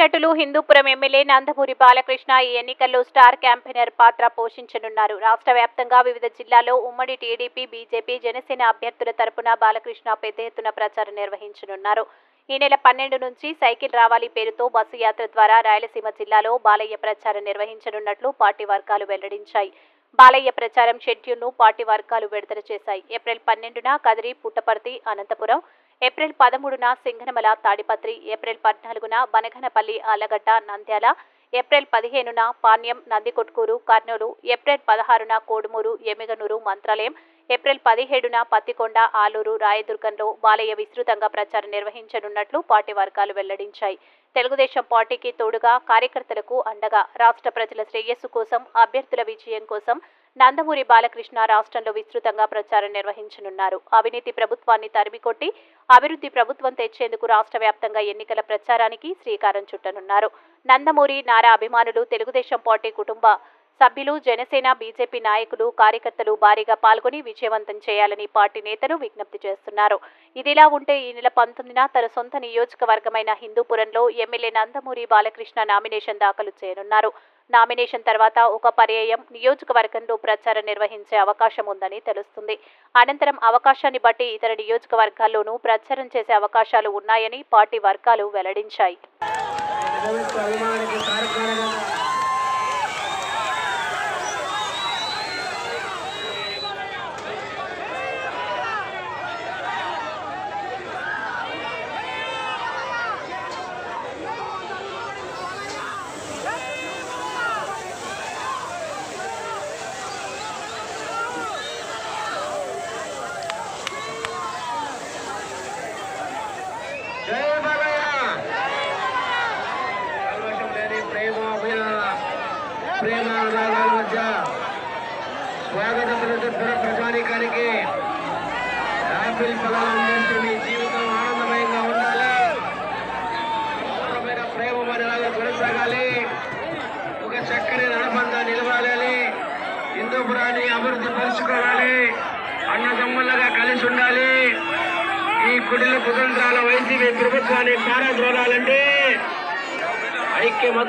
నటులు హిందూపురం ఎమ్మెల్యే నందమూరి బాలకృష్ణ ఈ ఎన్నికల్లో స్టార్ క్యాంపెయినర్ పాత్ర పోషించనున్నారు. రాష్ట్ర వ్యాప్తంగా వివిధ జిల్లాల్లో ఉమ్మడి టీడీపీ బీజేపీ జనసేన అభ్యర్థుల తరపున బాలకృష్ణ పెద్ద ఎత్తున ప్రచారం నిర్వహించనున్నారు. ఈ నెల పన్నెండు నుంచి సైకిల్ రావాలి పేరుతో బస్సు యాత్ర ద్వారా రాయలసీమ జిల్లాలో బాలయ్య ప్రచారం నిర్వహించనున్నట్లు పార్టీ వర్గాలు వెల్లడించాయి. బాలయ్య ప్రచారం షెడ్యూల్ను పార్టీ వర్గాలు విడుదల చేశాయి. ఏప్రిల్ పన్నెండున కదిరి పుట్టపర్తి అనంతపురం ఏప్రిల్ పదమూడున సింగనమల తాడిపత్రి ఏప్రిల్ పద్నాలుగున బనగనపల్లి ఆలగడ్డ నంద్యాల ఏప్రిల్ పదిహేనున పాణ్యం నందికొట్కూరు కర్నూలు ఏప్రిల్ పదహారున కోడుమూరు ఎమిగనూరు మంత్రాలయం ఏప్రిల్ పదిహేడున పత్తికొండ ఆలూరు రాయదుర్గంలో బాలయ్య విస్తృతంగా ప్రచారం నిర్వహించనున్నట్లు పార్టీ వర్గాలు వెల్లడించాయి. తెలుగుదేశం పార్టీకి తోడుగా కార్యకర్తలకు అండగా రాష్ట్ర ప్రజల శ్రేయస్సు కోసం అభ్యర్థుల విజయం కోసం నందమూరి బాలకృష్ణ రాష్ట్రంలో విస్తృతంగా ప్రచారం నిర్వహించనున్నారు. అవినీతి ప్రభుత్వాన్ని తరిమికొట్టి అభివృద్ధి ప్రభుత్వం తెచ్చేందుకు రాష్ట్ర వ్యాప్తంగా ఎన్నికల ప్రచారానికి శ్రీకారం చుట్టనున్నారు. నందమూరి నారా అభిమానులు తెలుగుదేశం పార్టీ కుటుంబ సభ్యులు జనసేన బీజేపీ నాయకులు కార్యకర్తలు భారీగా పాల్గొని విజయవంతం చేయాలని పార్టీ నేతలు విజ్ఞప్తి చేస్తున్నారు. ఇదిలా ఉంటే ఈ నెల పంతొమ్మిదిన తన సొంత నియోజకవర్గమైన హిందూపురంలో ఎమ్మెల్యే నందమూరి బాలకృష్ణ నామినేషన్ దాఖలు చేయనున్నారు. నామినేషన్ తర్వాత ఒక పర్యాయం నియోజకవర్గంలో ప్రచారం నిర్వహించే అవకాశం ఉందని తెలుస్తుంది. అనంతరం అవకాశాన్ని బట్టి ఇతర నియోజకవర్గాల్లోనూ ప్రచారం చేసే అవకాశాలు ఉన్నాయని పార్టీ వర్గాలు వెల్లడించాయి. ప్రేమ అనురాగాల మధ్య స్వాగత పలుకుతున్న ప్రజానికానికి యాపిల్ ఫలాలు అందిస్తూ మీ జీవితం ఆనందమయంగా ఉండాలి. అపూర్వమైన ప్రేమ మనలాగా కొనసాగాలి. ఒక చక్కని నడబంద నిలవాలి హిందూపురాన్ని అభివృద్ధి పరుచుకోవాలి. అన్నదమ్ములుగా కలిసి ఉండాలి. ఈ కుటిల కుతంత్రాల వైసీపీ ప్రభుత్వాన్ని పారద్రోలాలంటే ఐక్యమత